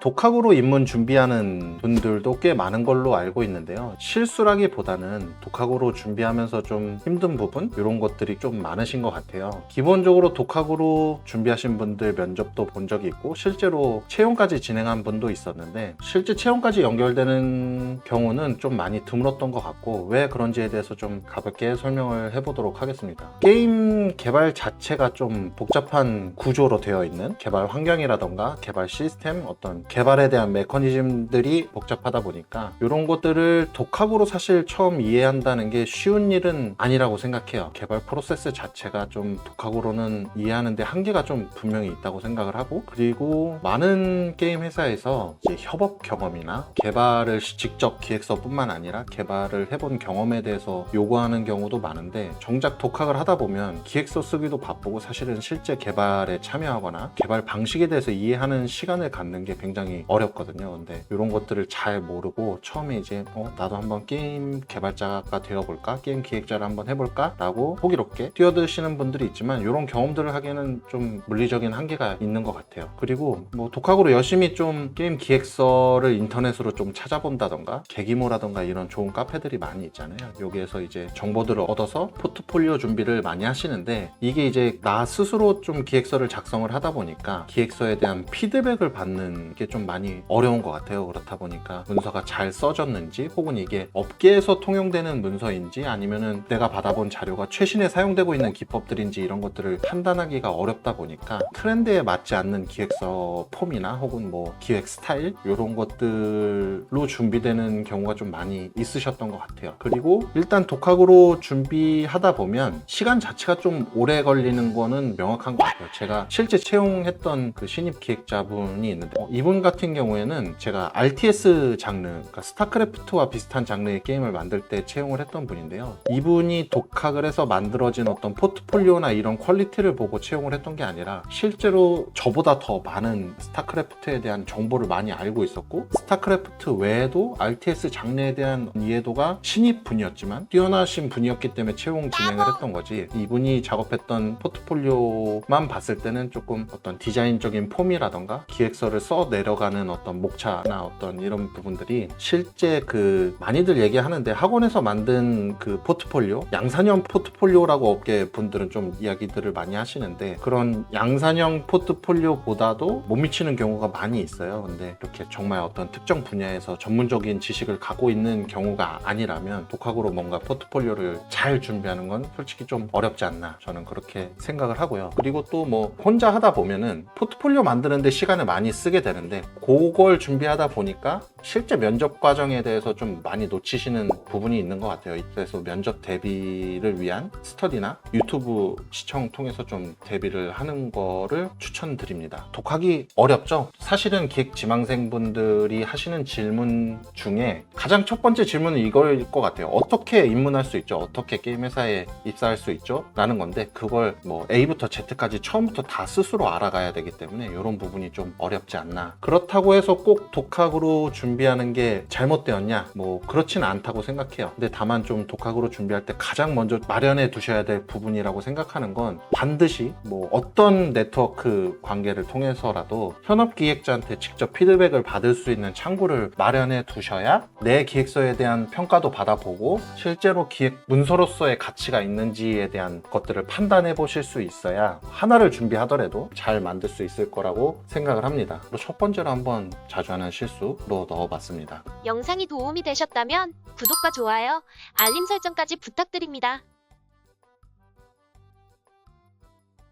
독학으로 입문 준비하는 분들도 꽤 많은 걸로 알고 있는데요. 실수라기보다는 독학으로 준비하면서 좀 힘든 부분 이런 것들이 좀 많으신 것 같아요. 기본적으로 독학으로 준비하신 분들 면접도 본 적이 있고 실제로 채용까지 진행한 분도 있었는데 실제 채용까지 연결되는 경우는 좀 많이 드물었던 것 같고 왜 그런지에 대해서 좀 가볍게 설명을 해보도록 하겠습니다. 게임 개발 자체가 좀 복잡한 구조로 되어 있는 개발 환경이라던가 개발 시스템 어떤 개발에 대한 메커니즘들이 복잡하다 보니까 이런 것들을 독학으로 사실 처음 이해한다는 게 쉬운 일은 아니라고 생각해요. 개발 프로세스 자체가 좀 독학으로는 이해하는데 한계가 좀 분명히 있다고 생각을 하고 그리고 많은 게임 회사에서 이제 협업 경험이나 개발을 직접 기획서뿐만 아니라 개발을 해본 경험에 대해서 요구하는 경우도 많은데 정작 독학을 하다 보면 기획서 쓰기도 바쁘고 사실은 실제 개발에 참여하거나 개발 방식에 대해서 이해하는 시간을 갖는 게 굉장히 어렵거든요. 근데 이런 것들을 잘 모르고 처음에 이제 어, 나도 한번 게임 개발자가 되어볼까? 게임 기획자를 한번 해볼까? 라고 호기롭게 뛰어드시는 분들이 있지만 이런 경험들을 하기에는 좀 물리적인 한계가 있는 것 같아요. 그리고 뭐 독학으로 열심히 좀 게임 기획서를 인터넷으로 좀 찾아본다던가 계기모라던가 이런 좋은 카페들이 많이 있잖아요. 여기에서 이제 정보들을 얻어서 포트폴리오 준비를 많이 하시는데 이게 이제 나 스스로 좀 기획서를 작성을 하다 보니까 기획서에 대한 피드백을 받는 게좀 많이 어려운 것 같아요. 그렇다 보니까 문서가 잘 써졌는지 혹은 이게 업계에서 통용되는 문서인지 아니면은 내가 받아본 자료가 최신에 사용되고 있는 기법들인지 이런 것들을 판단하기가 어렵다 보니까 트렌드에 맞지 않는 기획서 폼이나 혹은 뭐 기획 스타일 이런 것들로 준비되는 경우가 좀 많이 있으셨던 것 같아요. 그리고 일단 독학으로 준비하다 보면 시간 자체가 좀 오래 걸리는 거는 명확한 것 같아요. 제가 실제 채용했던 그 신입 기획자분이 있는데 어, 이분 같은 경우에는 제가 RTS 장르, 그러니까 스타크래프트와 비슷한 장르의 게임을 만들 때 채용을 했던 분인데요. 이분이 독학을 해서 만들어진 어떤 포트폴리오나 이런 퀄리티를 보고 채용을 했던 게 아니라 실제로 저보다 더 많은 스타크래프트에 대한 정보를 많이 알고 있었고 스타크래프트 외에도 RTS 장르에 대한 이해도가 신입 분이었지만 뛰어나신 분이었기 때문에 채용 진행을 했던 거지 이분이 작업했던 포트폴리오만 봤을 때는 조금 어떤 디자인적인 폼이라던가 기획서를 써 내려 가는 어떤 목차나 어떤 이런 부분들이 실제 그 많이들 얘기하는데 학원에서 만든 그 포트폴리오 양산형 포트폴리오라고 업계 분들은 좀 이야기들을 많이 하시는데 그런 양산형 포트폴리오보다도 못 미치는 경우가 많이 있어요. 근데 이렇게 정말 어떤 특정 분야에서 전문적인 지식을 갖고 있는 경우가 아니라면 독학으로 뭔가 포트폴리오를 잘 준비하는 건 솔직히 좀 어렵지 않나 저는 그렇게 생각을 하고요. 그리고 또 뭐 혼자 하다 보면은 포트폴리오 만드는데 시간을 많이 쓰게 되는데 그걸 준비하다 보니까 실제 면접 과정에 대해서 좀 많이 놓치시는 부분이 있는 것 같아요. 그래서 면접 대비를 위한 스터디나 유튜브 시청 통해서 좀 대비를 하는 거를 추천드립니다. 독학이 어렵죠? 사실은 기획 지망생분들이 하시는 질문 중에 가장 첫 번째 질문은 이거일 것 같아요. 어떻게 입문할 수 있죠? 어떻게 게임 회사에 입사할 수 있죠? 라는 건데 그걸 뭐 A부터 Z까지 처음부터 다 스스로 알아가야 되기 때문에 이런 부분이 좀 어렵지 않나. 그렇다고 해서 꼭 독학으로 준비하는 게 잘못되었냐? 뭐 그렇진 않다고 생각해요. 근데 다만 좀 독학으로 준비할 때 가장 먼저 마련해 두셔야 될 부분이라고 생각하는 건 반드시 뭐 어떤 네트워크 관계를 통해서라도 현업 기획자한테 직접 피드백을 받을 수 있는 창구를 마련해 두셔야 내 기획서에 대한 평가도 받아보고 실제로 기획 문서로서의 가치가 있는지에 대한 것들을 판단해 보실 수 있어야 하나를 준비하더라도 잘 만들 수 있을 거라고 생각을 합니다. 그리고 첫 번째로 한번 자주 하는 실수로 넣어봤습니다. 영상이 도움이 되셨다면 구독과 좋아요, 알림 설정까지 부탁드립니다.